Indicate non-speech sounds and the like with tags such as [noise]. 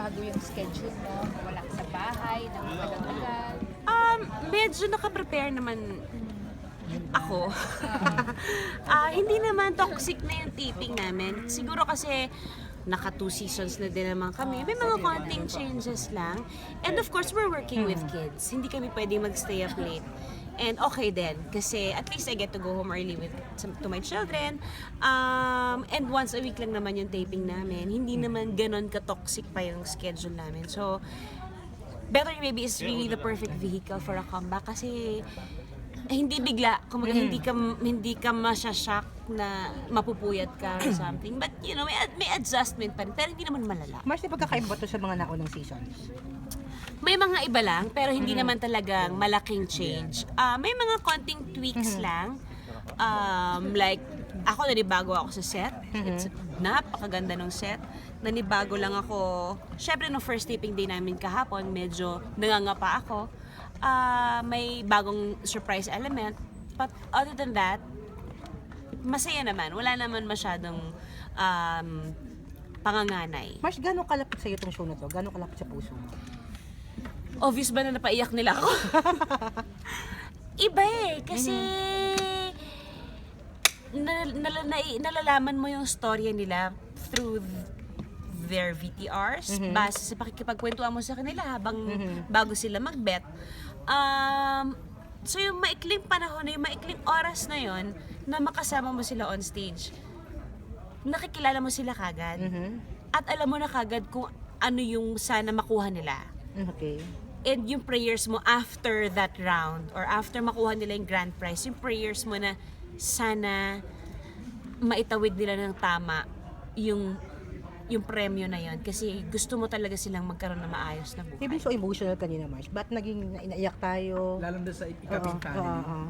bago yung schedule mo? Wala ka sa bahay, nangungalagulan? Um, medyo nakaprepare naman ako. Ah, [laughs] hindi naman toxic na yung taping namin. Siguro kasi naka two seasons na din naman kami. May mga konting changes lang. And of course, we're working with kids. Hindi kami pwedeng magstay up late. And okay din kasi at least I get to go home early with to my children. Um, and once a week lang naman yung taping namin. Hindi naman ganon ka-toxic pa yung schedule namin. So, Better Baby is really the perfect vehicle for a comeback kasi eh, hindi bigla, kumaga hindi ka hindi ka masya-shock na mapupuyat ka or something. But you know, may, ad- may adjustment pa rin, pero hindi naman malala. Mars, di pagkakaiba to sa mga naunang seasons? May mga iba lang, pero hindi naman talagang malaking change. Ah, may mga konting tweaks lang. Um, like, ako nanibago ako sa set. It's napakaganda ng set. Nanibago lang ako. Syempre, no first taping day namin kahapon, medyo nangangapa ako. Ah, may bagong surprise element. But other than that, masaya naman. Wala naman masyadong um, panganganay. Mars, gano'ng kalapit sa'yo itong show na to? Gano'ng kalapit sa puso mo? Obvious ba na napaiyak nila ako? [laughs] Iba eh, kasi nal- nal- nai- nalalaman mo yung storya nila through their VTRs, base sa pakikipagkwentuhan mo sa kanila habang bago sila magbet. Um, so yung maikling panahon na yung maikling oras na yon na makasama mo sila on stage, nakikilala mo sila kagad. At alam mo na kagad kung ano yung sana makuha nila Okay. and yung prayers mo after that round or after makuha nila yung grand prize, yung prayers mo na sana maitawid nila ng tama yung yung premyo na yon kasi gusto mo talaga silang magkaroon ng maayos na buhay. Even so emotional kanina, Mars. Ba't naging naiyak tayo? Lalo na sa Oo, ikaping oo, oo.